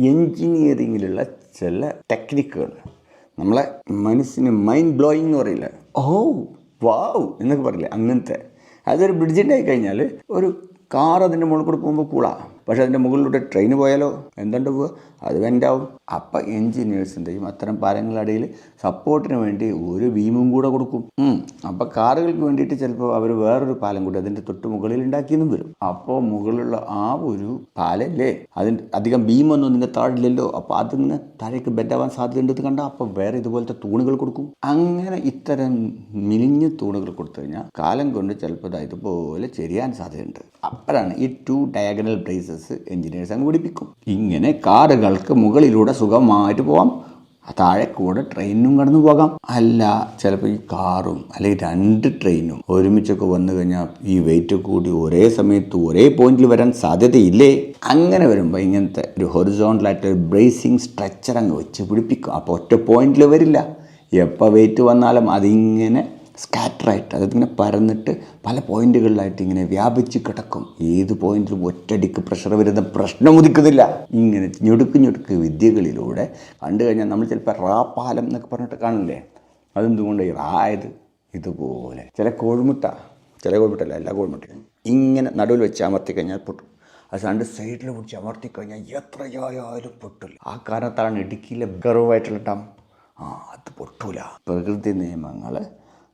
എൻജിനീയറിങ്ങിലുള്ള ചില ടെക്നിക്കുകൾ. നമ്മളെ മനസ്സിന് മൈൻഡ് ബ്ലോയിങ് എന്ന് പറയില്ല? ഓ. വാവ് എന്നൊക്കെ പറയില്ലേ അങ്ങനത്തെ. അതൊരു ബ്രിഡ്ജിന്റെ ആയി കഴിഞ്ഞാൽ ഒരു കാർ അതിന്റെ മുകളിൽ കൂടെ പോകുമ്പോൾ കൂളാ പക്ഷെ അതിന്റെ മുകളിലൂടെ ട്രെയിൻ പോയാലോ? എന്തുണ്ട് പോവുക അത് വെന്റാവും അപ്പം എൻജിനീയേഴ്സിന്റെയും അത്തരം പാലങ്ങളിടയിൽ സപ്പോർട്ടിന് വേണ്ടി ഒരു ബീമും കൂടെ കൊടുക്കും. അപ്പം കാറുകൾക്ക് വേണ്ടിയിട്ട് ചിലപ്പോൾ അവർ വേറൊരു പാലം കൂടി അതിന്റെ തൊട്ട് മുകളിൽ ഉണ്ടാക്കിയെന്നും വരും. അപ്പോൾ മുകളിലുള്ള ആ ഒരു പാലല്ലേ? അതിന് അധികം ബീമൊന്നും ഇതിന്റെ താഴില്ലല്ലോ. അപ്പോൾ അതിങ്ങനെ താഴേക്ക് ബെൻഡാവാൻ സാധ്യതയുണ്ടെന്ന് കണ്ടാൽ അപ്പോൾ വേറെ ഇതുപോലത്തെ തൂണുകൾ കൊടുക്കും. അങ്ങനെ ഇത്തരം മിനിഞ്ഞ തൂണുകൾ കൊടുത്തു കഴിഞ്ഞാൽ കാലം കൊണ്ട് ചിലപ്പോൾ ഇതുപോലെ ചെരിയാൻ സാധ്യതയുണ്ട്. അപ്പോഴാണ് ഈ ടു ഡയഗണൽ ബ്രേസസ് എഞ്ചിനീയേഴ്സ് അങ്ങ് പിടിപ്പിക്കും. ഇങ്ങനെ കാറുകൾക്ക് മുകളിലൂടെ സുഖമായിട്ട് പോവാം. താഴെ കൂടെ ട്രെയിനും കടന്നു പോകാം. അല്ല ചിലപ്പോൾ ഈ കാറും അല്ലെങ്കിൽ രണ്ട് ട്രെയിനും ഒരുമിച്ചൊക്കെ വന്നു കഴിഞ്ഞാൽ ഈ വെയിറ്റ് കൂടി ഒരേ സമയത്ത് ഒരേ പോയിന്റിൽ വരാൻ സാധ്യതയില്ലേ? അങ്ങനെ വരുമ്പോൾ ഇങ്ങനത്തെ ഒരു ഹൊറിസോണ്ടലായിട്ട് ഒരു ബ്രേസിങ് സ്ട്രക്ചർ അങ്ങ് വെച്ച് പിടിപ്പിക്കും. അപ്പോൾ ഒറ്റ പോയിന്റിൽ വരില്ല. എപ്പോൾ വെയിറ്റ് വന്നാലും അതിങ്ങനെ സ്കാറ്ററായിട്ട് അതായത് ഇങ്ങനെ പരന്നിട്ട് പല പോയിന്റുകളിലായിട്ട് ഇങ്ങനെ വ്യാപിച്ച് കിടക്കും. ഏത് പോയിന്റിലും ഒറ്റടിക്ക് പ്രഷർ വരുന്ന പ്രശ്നം ഉദിക്കുന്നില്ല. ഇങ്ങനെ ഞൊടുക്ക് ഞൊടുക്ക് വിദ്യകളിലൂടെ കണ്ടു കഴിഞ്ഞാൽ നമ്മൾ ചിലപ്പോൾ റാ പാലം എന്നൊക്കെ പറഞ്ഞിട്ട് കാണില്ലേ? അതെന്തുകൊണ്ട്? ഈ റായത് ഇതുപോലെ. ചില കോഴിമുട്ട ചില കോഴിമുട്ടല്ല എല്ലാ കോഴിമുട്ടയും ഇങ്ങനെ നടുവിൽ വെച്ച് അമർത്തി കഴിഞ്ഞാൽ പൊട്ടും. അത് രണ്ട് സൈഡിൽ പിടിച്ച് അമർത്തി കഴിഞ്ഞാൽ എത്രയായാലും പൊട്ടില്ല ആ കാരണത്താണ് ഇടുക്കിയിലെ ഗർവായിട്ടുള്ള ഡാം. ആ അത് പൊട്ടൂല. പ്രകൃതി നിയമങ്ങൾ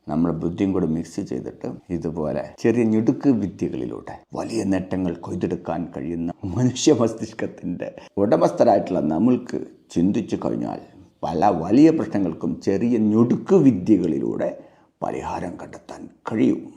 നമ്മുടെ ബുദ്ധിയും കൂടെ മിക്സ് ചെയ്തിട്ട് ഇതുപോലെ ചെറിയ ഞെടുക്ക് വിദ്യകളിലൂടെ വലിയ നേട്ടങ്ങൾ കൊയ്തെടുക്കാൻ കഴിയുന്ന മനുഷ്യ മസ്തിഷ്കത്തിന്റെ ഉടമസ്ഥരായിട്ടുള്ള നമ്മൾക്ക് ചിന്തിച്ചു കഴിഞ്ഞാൽ പല വലിയ പ്രശ്നങ്ങൾക്കും ചെറിയ ഞൊടുക്ക് വിദ്യകളിലൂടെ പരിഹാരം കണ്ടെത്താൻ കഴിയും.